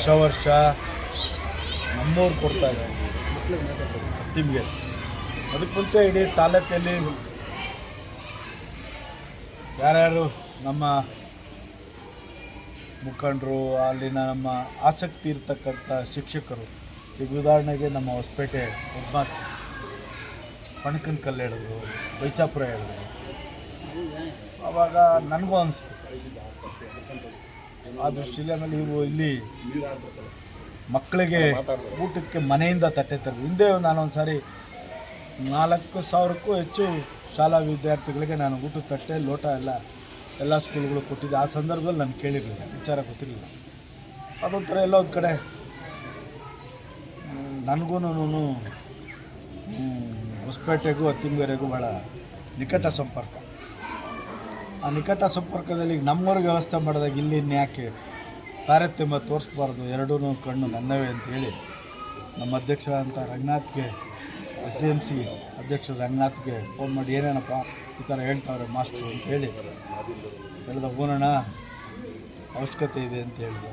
ವರ್ಷ ವರ್ಷ ನಮ್ಮವ್ರು ಕೊಡ್ತಾರೆ ತಿಮ್ಗೆ. ಅದಕ್ಕೆ ಮುಂಚೆ ಇಡೀ ತಾಲೂಕಲ್ಲಿ ಯಾರ್ಯಾರು ನಮ್ಮ ಮುಖಂಡರು, ಅಲ್ಲಿನ ನಮ್ಮ ಆಸಕ್ತಿ ಇರ್ತಕ್ಕಂಥ ಶಿಕ್ಷಕರು, ಈಗ ಉದಾಹರಣೆಗೆ ನಮ್ಮ ಹೊಸಪೇಟೆ ಹೆಡ್ಮಾಸ್ಟರ್ ಪಣಕನ್ ಕಲ್ಲು ಹೇಳಿದ್ರು ಬೈಚಾಪುರ ಹೇಳಿದ್ರು. ಅವಾಗ ನನಗೂ ಅನಿಸ್ತು. ಆ ದೃಷ್ಟಿಯಲ್ಲಿ ಆಮೇಲೆ ಇಲ್ಲಿ ಮಕ್ಕಳಿಗೆ ಊಟಕ್ಕೆ ಮನೆಯಿಂದ ತಟ್ಟೆ ತರಬೇಕು. ಹಿಂದೆ ನಾನೊಂದು ಸಾರಿ ನಾಲ್ಕು ಸಾವಿರಕ್ಕೂ ಹೆಚ್ಚು ಶಾಲಾ ವಿದ್ಯಾರ್ಥಿಗಳಿಗೆ ನಾನು ಊಟದ ತಟ್ಟೆ, ಲೋಟ ಎಲ್ಲ ಎಲ್ಲ ಸ್ಕೂಲ್ಗಳು ಕೊಟ್ಟಿದ್ದೆ. ಆ ಸಂದರ್ಭದಲ್ಲಿ ನಾನು ಕೇಳಿರಲಿಲ್ಲ. ವಿಚಾರ ಗೊತ್ತಿರಲಿಲ್ಲ. ಅದೊಂಥರ ಎಲ್ಲ ಒಂದು ಕಡೆ ನನಗೂ ಹೊಸಪೇಟೆಗೂ ಅತ್ತಿಂಗರೆಗೂ ಭಾಳ ನಿಕಟ ಸಂಪರ್ಕ. ಆ ನಿಕಟ ಸಂಪರ್ಕದಲ್ಲಿ ಈಗ ನಮ್ಮೂರಿಗೆ ವ್ಯವಸ್ಥೆ ಮಾಡಿದಾಗ ಇಲ್ಲಿ ಯಾಕೆ ತಾರತಮ್ಯ ತೋರಿಸ್ಬಾರ್ದು? ಎರಡೂ ಕಣ್ಣು ನನ್ನವೇ ಅಂತೇಳಿ ನಮ್ಮ ಅಧ್ಯಕ್ಷರಾದಂಥ ರಂಗನಾಥ್ಗೆ, ಎಸ್ ಡಿ ಎಂ ಸಿ ಅಧ್ಯಕ್ಷರು ರಂಗನಾಥ್ಗೆ ಫೋನ್ ಮಾಡಿ ಏನೇನಪ್ಪ ಈ ಥರ ಹೇಳ್ತಾವ್ರೆ ಮಾಸ್ಟ್ರು ಅಂತ ಹೇಳಿ ಹೇಳಿದ ಹೋಗೋಣ ಅವಶ್ಯಕತೆ ಇದೆ ಅಂತ ಹೇಳಿದ್ರು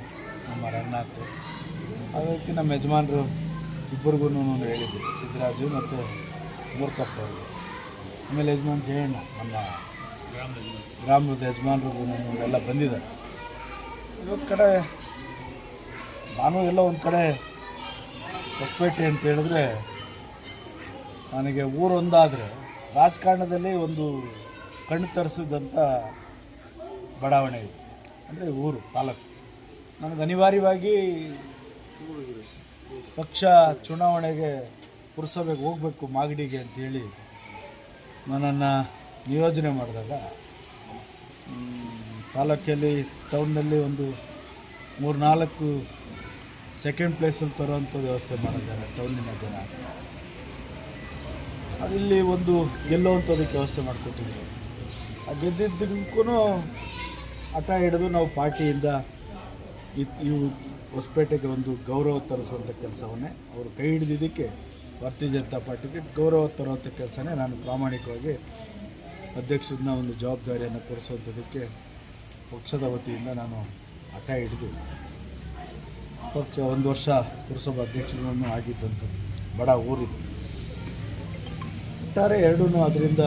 ನಮ್ಮ ರಂಗನಾಥ್. ಅದಕ್ಕೆ ನಮ್ಮ ಯಜಮಾನರು ಇಬ್ಬರಿಗೂ ಹೇಳಿದ್ದೆ ಸಿದ್ದರಾಜು ಮತ್ತು ಮೂರ್ತಪ್ಪ ಅವರು. ಆಮೇಲೆ ಯಜಮಾನ್ ಜಯಣ್ಣ, ನಮ್ಮ ಗ್ರಾಮದ ಯಜಮಾನರು ಎಲ್ಲ ಬಂದಿದ್ದಾರೆ. ಇನ್ನೊಂದು ಕಡೆ ನಾನು ಎಲ್ಲ ಒಂದು ಕಡೆ ಹೊಸಪೇಟೆ ಅಂತ ಹೇಳಿದ್ರೆ ನನಗೆ ಊರೊಂದಾದರೆ ರಾಜಕಾರಣದಲ್ಲಿ ಒಂದು ಕಣ್ಣು ತರಿಸಿದಂಥ ಬಡಾವಣೆ ಇದೆ. ಅಂದರೆ ಊರು, ತಾಲೂಕು. ನನಗೆ ಅನಿವಾರ್ಯವಾಗಿ ಪಕ್ಷ ಚುನಾವಣೆಗೆ ಪುರಸಭೆಗೆ ಹೋಗಬೇಕು ಮಾಗಡಿಗೆ ಅಂತೇಳಿ ನನ್ನನ್ನು ನಿಯೋಜನೆ ಮಾಡಿದಾಗ ತಾಲೂಕಲ್ಲಿ ಟೌನ್ನಲ್ಲಿ ಒಂದು ಮೂರು ನಾಲ್ಕು ಸೆಕೆಂಡ್ ಪ್ಲೇಸಲ್ಲಿ ತರುವಂಥ ವ್ಯವಸ್ಥೆ ಮಾಡಿದ್ದಾರೆ ಟೌನಿನ ಜನ. ಅದಿಲ್ಲಿ ಒಂದು ಗೆಲ್ಲುವಂಥದಕ್ಕೆ ವ್ಯವಸ್ಥೆ ಮಾಡಿಕೊಟ್ಟಿದ್ರು. ಆ ಗೆದ್ದಿದ್ದಕ್ಕೂ ಹಠ ಹಿಡಿದು ನಾವು ಪಾರ್ಟಿಯಿಂದ ಇವು ಹೊಸಪೇಟೆಗೆ ಒಂದು ಗೌರವ ತರಿಸುವಂಥ ಕೆಲಸವನ್ನೇ ಅವರು ಕೈ ಹಿಡಿದಿದ್ದಕ್ಕೆ ಭಾರತೀಯ ಜನತಾ ಪಾರ್ಟಿಗೆ ಗೌರವ ತರುವಂಥ ಕೆಲಸನೇ ನಾನು ಪ್ರಾಮಾಣಿಕವಾಗಿ ಅಧ್ಯಕ್ಷರನ್ನ ಒಂದು ಜವಾಬ್ದಾರಿಯನ್ನು ಕೊಡಿಸುವಂಥದ್ದಕ್ಕೆ ಪಕ್ಷದ ವತಿಯಿಂದ ನಾನು ಹಠ ಹಿಡಿದು ಪಕ್ಷ ಒಂದು ವರ್ಷ ಪುರಸಭಾ ಅಧ್ಯಕ್ಷರನ್ನು ಆಗಿದ್ದಂಥದ್ದು ಬಡ ಊರಿದು. ಒಟ್ಟಾರೆ ಎರಡೂ ಅದರಿಂದ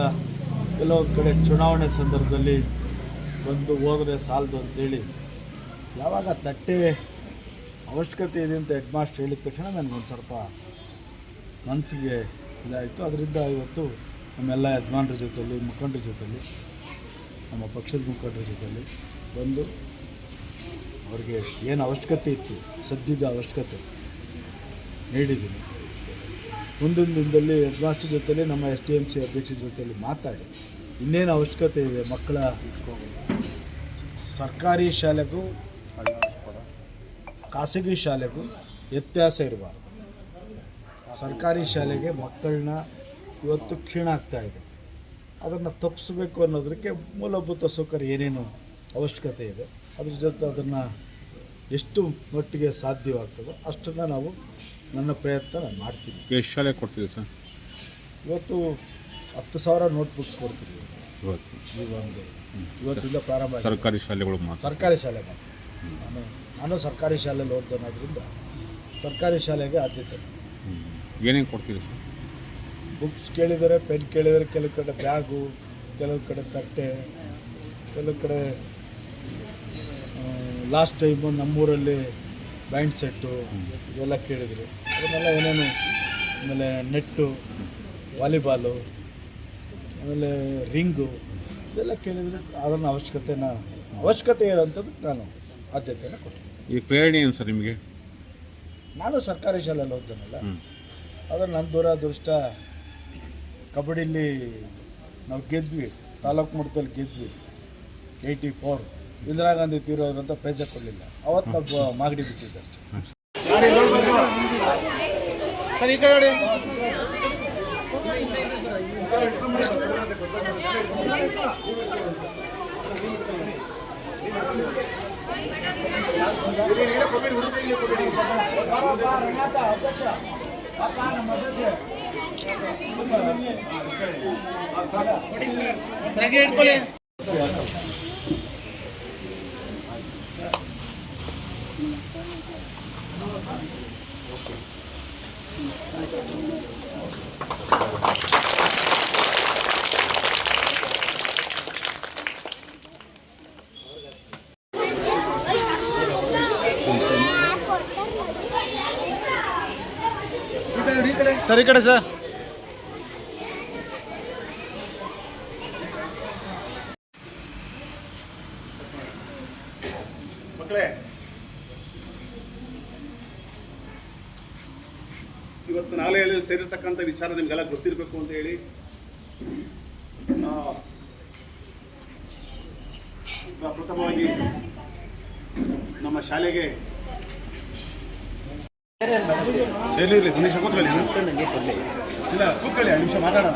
ಕೆಲವೊಂದು ಕಡೆ ಚುನಾವಣೆ ಸಂದರ್ಭದಲ್ಲಿ ಬಂದು ಹೋದರೆ ಸಾಲದು ಅಂತೇಳಿ ಯಾವಾಗ ತಟ್ಟೆ ಅವಶ್ಯಕತೆ ಇದೆ ಅಂತ ಹೆಡ್ ಮಾಸ್ಟರ್ ಹೇಳಿದ ತಕ್ಷಣ ನನಗೊಂದು ಸ್ವಲ್ಪ ಮನಸ್ಸಿಗೆ ಇದಾಯಿತು. ಅದರಿಂದ ಇವತ್ತು ನಮ್ಮೆಲ್ಲ ಯಜಮಾನ್ರ ಜೊತೆಯಲ್ಲಿ ಮುಖಂಡರ ಜೊತೆಯಲ್ಲಿ ನಮ್ಮ ಪಕ್ಷದ ಮುಖಂಡರ ಜೊತೆಯಲ್ಲಿ ಬಂದು ಅವ್ರಿಗೆ ಏನು ಅವಶ್ಯಕತೆ ಇತ್ತು, ಸದ್ಯದ ಅವಶ್ಯಕತೆ ನೀಡಿದ್ದೀನಿ. ಮುಂದಿನ ದಿನದಲ್ಲಿ ಹೆಡ್ಮಾಸ್ಟರ್ ಜೊತೆಲಿ, ನಮ್ಮ ಎಸ್ ಡಿ ಎಂ ಸಿ ಅಧ್ಯಕ್ಷರ ಜೊತೆಯಲ್ಲಿ ಮಾತಾಡಿ, ಇನ್ನೇನು ಅವಶ್ಯಕತೆ ಇದೆ ಮಕ್ಕಳ ಸರ್ಕಾರಿ ಶಾಲೆಗೂ ಖಾಸಗಿ ಶಾಲೆಗೂ ವ್ಯತ್ಯಾಸ ಇರಬಾರ್ದು. ಸರ್ಕಾರಿ ಶಾಲೆಗೆ ಮಕ್ಕಳನ್ನ ಇವತ್ತು ಕ್ಷೀಣ ಆಗ್ತಾ ಇದೆ. ಅದನ್ನು ತಪ್ಪಿಸ್ಬೇಕು ಅನ್ನೋದಕ್ಕೆ ಮೂಲಭೂತ ಸೌಕರ್ಯ ಏನೇನು ಅವಶ್ಯಕತೆ ಇದೆ. ಅದ್ರ ಜೊತೆ ಅದನ್ನು ಎಷ್ಟು ಮಟ್ಟಿಗೆ ಸಾಧ್ಯವಾಗ್ತದೋ ಅಷ್ಟನ್ನು ನಾವು ನನ್ನ ಪ್ರಯತ್ನ ನಾನು ಮಾಡ್ತೀನಿ ಎಷ್ಟು ಶಾಲೆ ಕೊಡ್ತೀವಿ ಸರ್? ಇವತ್ತು ಹತ್ತು ಸಾವಿರ ನೋಟ್ಬುಕ್ಸ್ ಕೊಡ್ತೀವಿ. ಇವತ್ತು. ಒಂದು. ಇವತ್ತಿಂದ ಪ್ರಾರಂಭ ಆಗಿದೆ. ಸರ್ಕಾರಿ ಶಾಲೆಗಳು ಮಾತ್ರ. ಸರ್ಕಾರಿ ಶಾಲೆ ಮಾತ್ರ. ನಾನು ನಾನು ಸರ್ಕಾರಿ ಶಾಲೆಯಲ್ಲಿ ಓದ್ದನ್ನೋದ್ರಿಂದ ಸರ್ಕಾರಿ ಶಾಲೆಗೆ ಆದ್ಯತೆ. ಏನೇನು ಕೊಡ್ತೀವಿ ಸರ್? ಬುಕ್ಸ್ ಕೇಳಿದರೆ ಪೆನ್ ಕೇಳಿದರೆ ಕೆಲವು ಕಡೆ ಬ್ಯಾಗು ಕೆಲವು ಕಡೆ ತಟ್ಟೆ ಕೆಲವು ಕಡೆ ಲಾಸ್ಟ್ ಟೈಮು ನಮ್ಮೂರಲ್ಲಿ ಬ್ಯಾಂಡ್ ಸೆಟ್ಟು ಇವೆಲ್ಲ ಕೇಳಿದರು. ಅದನ್ನೆಲ್ಲ ಏನೇನು ಆಮೇಲೆ ನೆಟ್ಟು ವಾಲಿಬಾಲು ಆಮೇಲೆ ರಿಂಗು ಇದೆಲ್ಲ ಕೇಳಿದರೆ ಅದನ್ನು ಅವಶ್ಯಕತೆನ ಅವಶ್ಯಕತೆ ಇರೋಂಥದ್ದು ನಾನು ಆದ್ಯತೆಯನ್ನು ಕೊಟ್ಟೆ ಈ ಪ್ರೇರಣೆ ಏನು ಸರ್ ನಿಮಗೆ? ನಾನು ಸರ್ಕಾರಿ ಶಾಲೆಯಲ್ಲಿ ಓದ್ತಾನಲ್ಲ. ಅದನ್ನು ಆದರೆ ನನ್ನ ದುರಾದೃಷ್ಟ ಕಬಡ್ಡಿಲಿ ನಾವು ಗೆದ್ವಿ ತಾಲೂಕು ಮಟ್ಟದಲ್ಲಿ ಗೆದ್ವಿ ಏಯ್ಟಿ ಫೋರ್ ಇಂದಿರಾ ಗಾಂಧಿ ತೀರೋದ್ರಂತ ಪ್ರೈಜ ಕೊಡಲಿಲ್ಲ ಅವತ್ತು ನಾವು ಮಾಗಡಿ ಬಿಟ್ಟಿದ್ದೆ ಅಷ್ಟೇ. ಅಧ್ಯಕ್ಷ सर कड़े सर. ಮಕ್ಕಳೇ ಇವತ್ತು ನಾಲೆಯಲ್ಲಿ ಸೇರಿರ್ತಕ್ಕಂಥ ವಿಚಾರ ನಿಮಗೆಲ್ಲ ಗೊತ್ತಿರಬೇಕು ಅಂತ ಹೇಳಿ ಪ್ರಥಮವಾಗಿ ನಮ್ಮ ಶಾಲೆಗೆ ನಿಮಿಷ ಕೂತ್ಕೊಳ್ಳಿ. ಇಲ್ಲ ಕೂತ್ಕೊಳ್ಳಿ ನಿಮಿಷ ಮಾತಾಡೋಣ.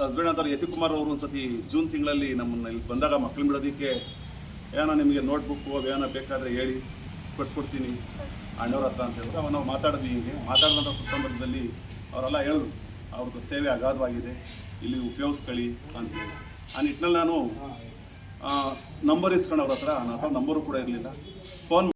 ಹಸ್ಬೆಂಡ್ ಅಂತ ಯತಿಕುಮಾರ್ ಅವರು ಒಂದ್ಸತಿ ಜೂನ್ ತಿಂಗಳಲ್ಲಿ ನಮ್ಮನ್ನ ಇಲ್ಲಿ ಬಂದಾಗ ಮಕ್ಕಳು ಬಿಡೋದಕ್ಕೆ ಏನೋ ನಿಮಗೆ ನೋಟ್ಬುಕ್ಕು ಏನೋ ಬೇಕಾದರೆ ಹೇಳಿ ಕೊಟ್ಕೊಡ್ತೀನಿ ಅಣ್ಣವ್ರ ಹತ್ರ ಅಂತ ಹೇಳಿದ್ರೆ ಅವಾಗ ನಾವು ಮಾತಾಡಿದ್ವಿ ಹೀಗೆ. ಮಾತಾಡಿದಂಥ ಸಂದರ್ಭದಲ್ಲಿ ಅವರೆಲ್ಲ ಹೇಳಿದ್ರು, ಅವ್ರದ್ದು ಸೇವೆ ಅಗಾಧವಾಗಿದೆ, ಇಲ್ಲಿ ಉಪಯೋಗಿಸ್ಕೊಳ್ಳಿ ಅಂತ ಆ ನಿಟ್ಟಿನಲ್ಲಿ ನಾನು ನಂಬರ್ ಇಸ್ಕೊಂಡು ಅವ್ರ ಹತ್ರ ನನ್ನ ಹತ್ರ ನಂಬರು ಕೂಡ ಇರಲಿಲ್ಲ. ಫೋನ್